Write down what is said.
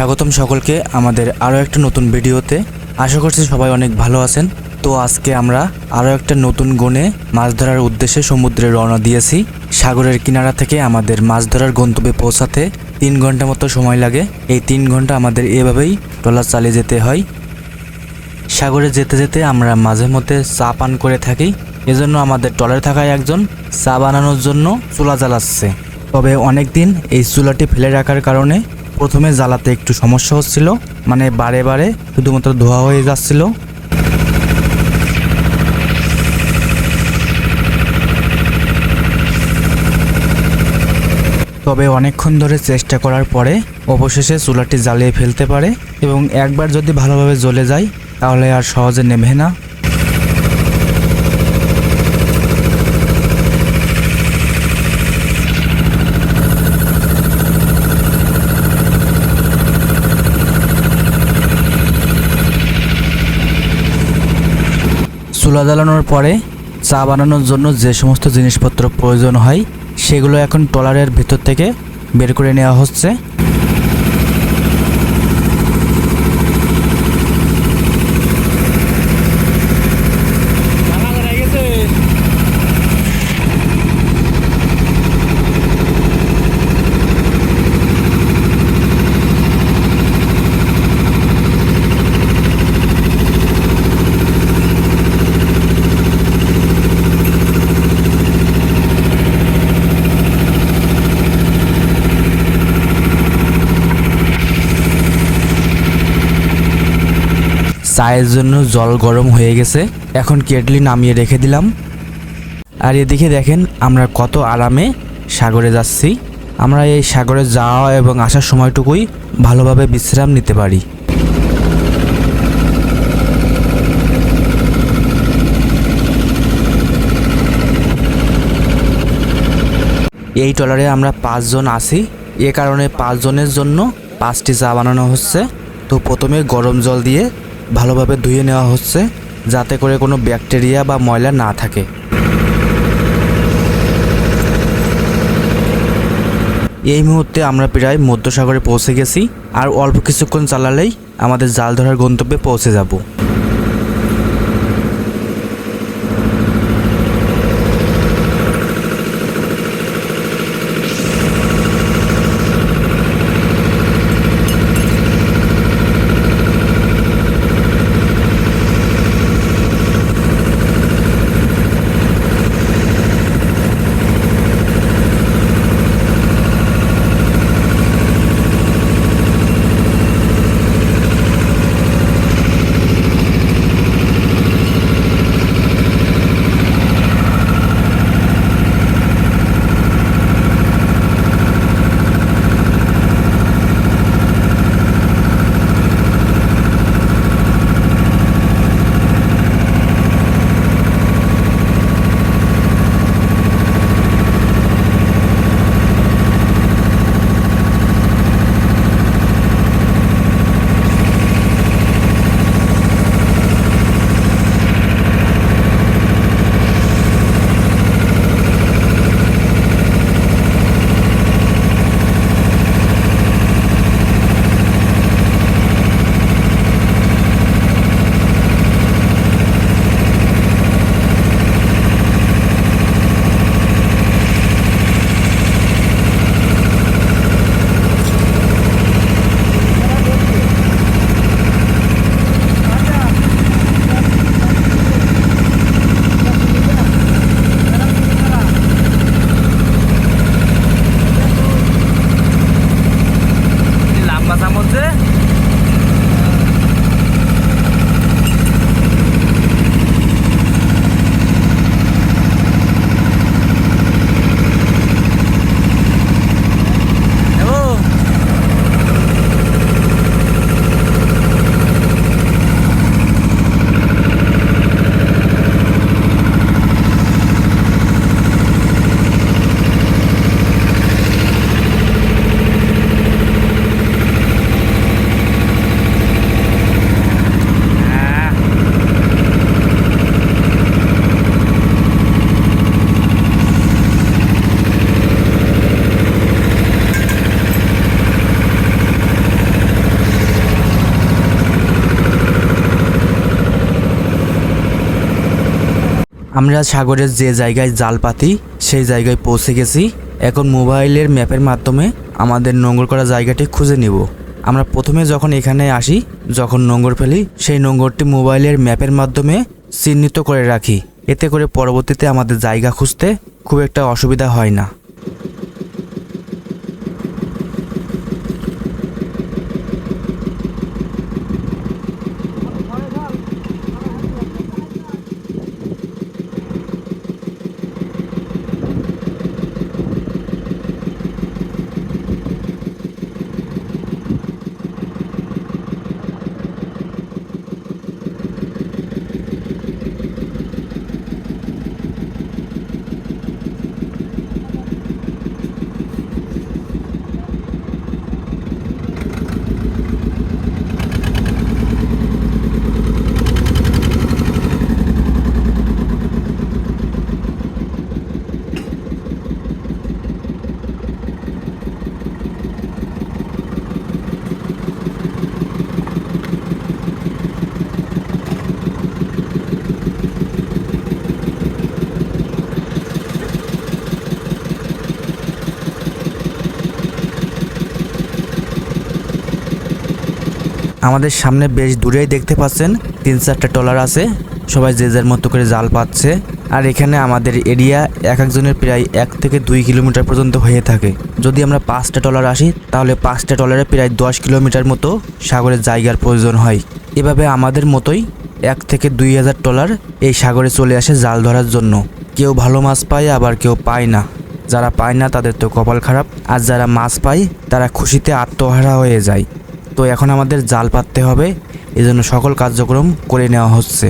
স্বাগতম সকলকে আমাদের আরও একটা নতুন ভিডিওতে। আশা করছি সবাই অনেক ভালো আছেন। তো আজকে আমরা আরও একটা নতুন গণে মাছ ধরার উদ্দেশ্যে সমুদ্রে রওনা দিয়েছি। সাগরের কিনারা থেকে আমাদের মাছ ধরার গন্তব্যে পৌঁছাতে তিন ঘণ্টা মতো সময় লাগে। এই তিন ঘণ্টা আমাদের এভাবেই ট্রলার চালিয়ে যেতে হয়। সাগরে যেতে যেতে আমরা মাঝে মধ্যে চা পান করে থাকি। এজন্য আমাদের টলারে থাকায় একজন চা বানানোর জন্য চুলা জ্বালাচ্ছে তবে অনেক দিন এই চুলাটি ফেলে রাখার কারণে প্রথমে জ্বালাতে একটু সমস্যা হচ্ছিল মানে বারে বারে শুধুমাত্র ধোয়া হয়ে যাচ্ছিল। তবে অনেকক্ষণ ধরে চেষ্টা করার পরে অবশেষে চুলাটি জ্বালিয়ে ফেলতে পারে এবং একবার যদি ভালোভাবে জ্বলে যায়, তাহলে আর সহজে নেভে না। চুলা জ্বালানোর পরে চা বানানোর জন্য যে সমস্ত জিনিসপত্র প্রয়োজন হয়, সেগুলো এখন টলারের ভিতর থেকে বের করে নেওয়া হচ্ছে। চায়ের জন্য জল গরম হয়ে গেছে। এখন কেটলি নামিয়ে রেখে দিলাম। আর এদিকে দেখেন, আমরা কত আরামে সাগরে যাচ্ছি। আমরা এই সাগরে যাওয়া এবং আসার সময়টুকুই ভালোভাবে বিশ্রাম নিতে পারি। এই ট্রলারে আমরা পাঁচজন আছি। এ কারণে পাঁচজনের জন্য পাঁচটি চা বানানো হচ্ছে। তো প্রথমে গরম জল দিয়ে ভালোভাবে ধুয়ে নেওয়া হচ্ছে যাতে করে কোনো ব্যাকটেরিয়া বা ময়লা না থাকে। এই মুহূর্তে আমরা প্রায় মধ্যসাগরে পৌঁছে গেছি আর অল্প কিছুক্ষণ চালালেই আমাদের জাল ধরার গন্তব্যে পৌঁছে যাব। আমরা সাগরের যে জায়গায় জাল পাতি, সেই জায়গায় পৌঁছে গেছি। এখন মোবাইলের ম্যাপের মাধ্যমে আমাদের নোঙর করা জায়গাটি খুঁজে নিব। আমরা প্রথমে যখন এখানে আসি, যখন নোঙর ফেলি, সেই নোঙরটি মোবাইলের ম্যাপের মাধ্যমে চিহ্নিত করে রাখি। এতে করে পরবর্তীতে আমাদের জায়গা খুঁজতে খুব একটা অসুবিধা হয় না। আমাদের সামনে বেশ দূরেই দেখতে পাচ্ছেন, তিন চারটা ট্রলার আছে, সবাই যে যার মতো করে জাল পাচ্ছে। আর এখানে আমাদের এরিয়া এক একজনের প্রায় এক থেকে দুই কিলোমিটার পর্যন্ত হয়ে থাকে। যদি আমরা পাঁচটা ট্রলার আসি, তাহলে পাঁচটা ট্রলারে প্রায় দশ কিলোমিটার মতো সাগরের জায়গার প্রয়োজন হয়। এভাবে আমাদের মতোই এক থেকে দুই হাজার ট্রলার এই সাগরে চলে আসে জাল ধরার জন্য। কেউ ভালো মাছ পায়, আবার কেউ পায় না। যারা পায় না, তাদের তো কপাল খারাপ। আর যারা মাছ পায়, তারা খুশিতে আত্মহারা হয়ে যায়। তো এখন আমাদের জাল পাততে হবে। এজন্য সকল কার্যক্রম করে নেওয়া হচ্ছে।